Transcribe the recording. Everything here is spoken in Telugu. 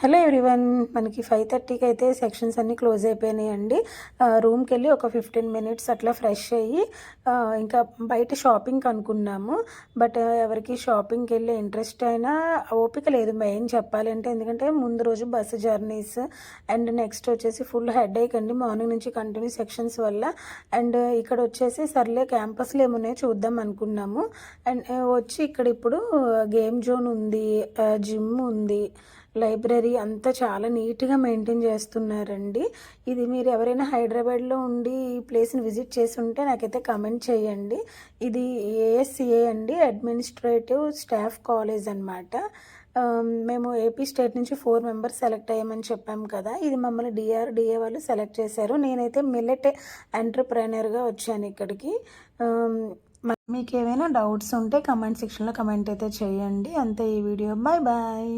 హలో ఎవ్రీవన్ మనకి ఫైవ్ థర్టీకి అయితే సెక్షన్స్ అన్నీ క్లోజ్ అయిపోయినాయండి. రూమ్కి వెళ్ళి ఒక ఫిఫ్టీన్ మినిట్స్ అట్లా ఫ్రెష్ అయ్యి ఇంకా బయట షాపింగ్ అనుకున్నాము. బట్ ఎవరికి షాపింగ్కి వెళ్ళే ఇంట్రెస్ట్ అయినా ఓపిక లేదు. మెయిన్ చెప్పాలంటే ఎందుకంటే ముందు రోజు బస్సు జర్నీస్ అండ్ నెక్స్ట్ వచ్చేసి ఫుల్ హెడ్ ఏక్ అండి. మార్నింగ్ నుంచి కంటిన్యూ సెక్షన్స్ వల్ల. అండ్ ఇక్కడ వచ్చేసి సర్లే క్యాంపస్లో ఏమున్నాయో చూద్దాం అనుకున్నాము. అండ్ వచ్చి ఇక్కడ ఇప్పుడు గేమ్ జోన్ ఉంది జిమ్ ఉంది లైబ్రరీ అంతా చాలా నీట్గా మెయింటైన్ చేస్తున్నారండి. ఇది మీరు ఎవరైనా హైదరాబాద్లో ఉండి ఈ ప్లేస్ని విజిట్ చేసి ఉంటే నాకైతే కమెంట్ చేయండి. ఇది ఏఎస్సిఏ అండి అడ్మినిస్ట్రేటివ్ స్టాఫ్ కాలేజ్ అనమాట మేము ఏపీ స్టేట్ నుంచి ఫోర్ మెంబర్స్ సెలెక్ట్ అయ్యామని చెప్పాము కదా ఇది మమ్మల్ని డిఆర్డిఏ వాళ్ళు సెలెక్ట్ చేశారు. నేనైతే మిల్లెట్ ఎంటర్ప్రైనర్గా వచ్చాను ఇక్కడికి. మీకు ఏమైనా డౌట్స్ ఉంటే కమెంట్ సెక్షన్లో కమెంట్ అయితే చేయండి. అంతే ఈ వీడియో. Bye bye.